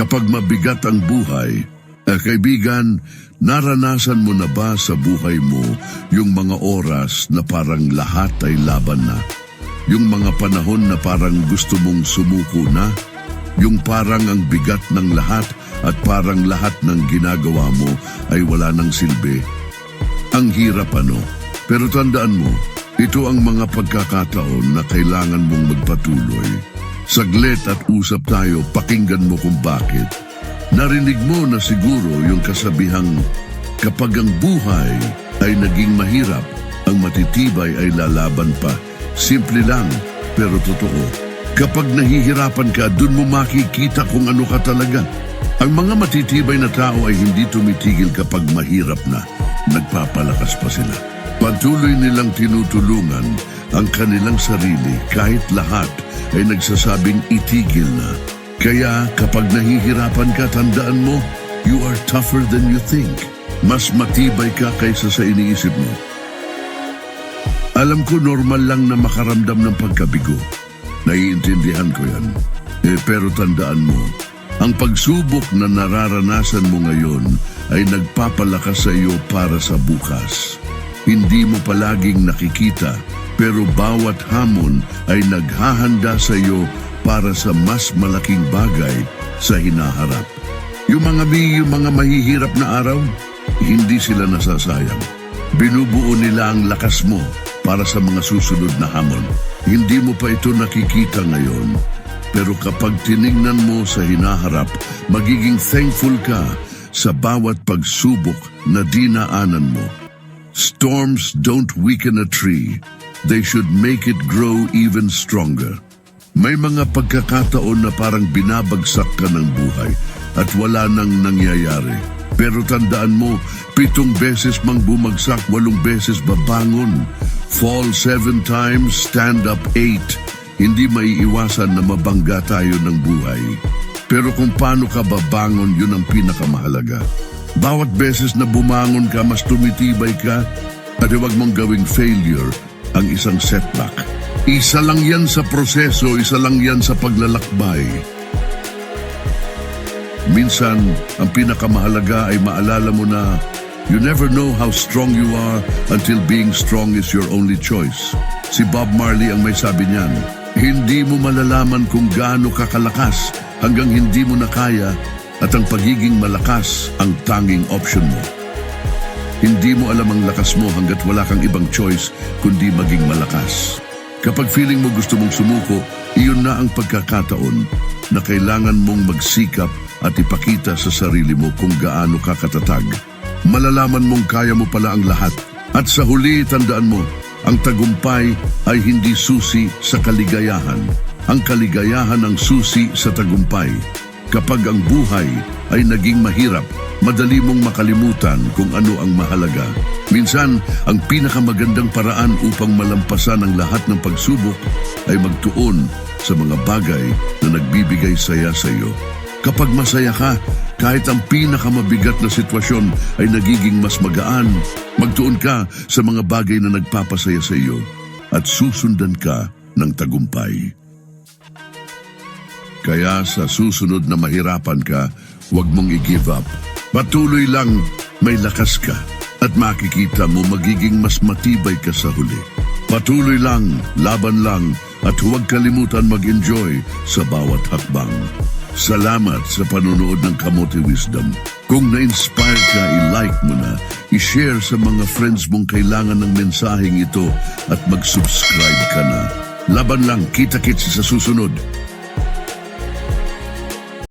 Kapag mabigat ang buhay, eh, kaibigan, naranasan mo na ba sa buhay mo yung mga oras na parang lahat ay laban na? Yung mga panahon na parang gusto mong sumuko na? Yung parang ang bigat ng lahat at parang lahat ng ginagawa mo ay wala ng silbi? Ang hirap ano? Pero tandaan mo, ito ang mga pagkakataon na kailangan mong magpatuloy. Saglit at usap tayo, pakinggan mo kung bakit. Narinig mo na siguro yung kasabihang kapag ang buhay ay naging mahirap, ang matitibay ay lalaban pa. Simple lang, pero totoo. Kapag nahihirapan ka, dun mo makikita kung ano ka talaga. Ang mga matitibay na tao ay hindi tumitigil kapag mahirap na. Nagpapalakas pa sila. Patuloy nilang tinutulungan ang kanilang sarili kahit lahat ay nagsasabing itigil na. Kaya kapag nahihirapan ka, tandaan mo, you are tougher than you think. Mas matibay ka kaysa sa iniisip mo. Alam ko normal lang na makaramdam ng pagkabigo. Naiintindihan ko yan. Eh, pero tandaan mo, ang pagsubok na nararanasan mo ngayon ay nagpapalakas sa iyo para sa bukas. Hindi mo palaging nakikita, pero bawat hamon ay naghahanda sa iyo para sa mas malaking bagay sa hinaharap. Yung mga mi, yung mga mahihirap na araw, hindi sila nasasayang. Binubuo nila ang lakas mo para sa mga susunod na hamon. Hindi mo pa ito nakikita ngayon, pero kapag tiningnan mo sa hinaharap, magiging thankful ka sa bawat pagsubok na dinaanan mo. Storms don't weaken a tree. They should make it grow even stronger. May mga pagkakataon na parang binabagsak ka ng buhay at wala nang nangyayari. Pero tandaan mo, pitong beses mang bumagsak, walong beses babangon. Fall seven times, stand up eight. Hindi maiiwasan na mabangga tayo ng buhay. Pero kung paano ka babangon, yun ang pinakamahalaga. Bawat beses na bumangon ka, mas tumitibay ka, at huwag mong gawing failure ang isang setback. Isa lang yan sa proseso, isa lang yan sa paglalakbay. Minsan, ang pinakamahalaga ay maalala mo na you never know how strong you are until being strong is your only choice. Si Bob Marley ang may sabi niyan, hindi mo malalaman kung gaano kakalakas hanggang hindi mo na kaya at ang pagiging malakas ang tanging option mo. Hindi mo alam ang lakas mo hanggat wala kang ibang choice kundi maging malakas. Kapag feeling mo gusto mong sumuko, iyon na ang pagkakataon na kailangan mong magsikap at ipakita sa sarili mo kung gaano ka katatag. Malalaman mong kaya mo pala ang lahat. At sa huli, tandaan mo, ang tagumpay ay hindi susi sa kaligayahan. Ang kaligayahan ang susi sa tagumpay. Kapag ang buhay ay naging mahirap, madali mong makalimutan kung ano ang mahalaga. Minsan, ang pinakamagandang paraan upang malampasan ang lahat ng pagsubok ay magtuon sa mga bagay na nagbibigay saya sa iyo. Kapag masaya ka, kahit ang pinakamabigat na sitwasyon ay nagiging mas magaan, magtuon ka sa mga bagay na nagpapasaya sa iyo at susundan ka ng tagumpay. Kaya sa susunod na mahirapan ka, huwag mong i-give up. Patuloy lang, may lakas ka at makikita mo magiging mas matibay ka sa huli. Patuloy lang, laban lang at huwag kalimutan mag-enjoy sa bawat hakbang. Salamat sa panonood ng Kamote Wisdom. Kung na-inspire ka, i-like mo na, i-share sa mga friends mong kailangan ng mensaheng ito at mag-subscribe ka na. Laban lang, kita-kits sa susunod.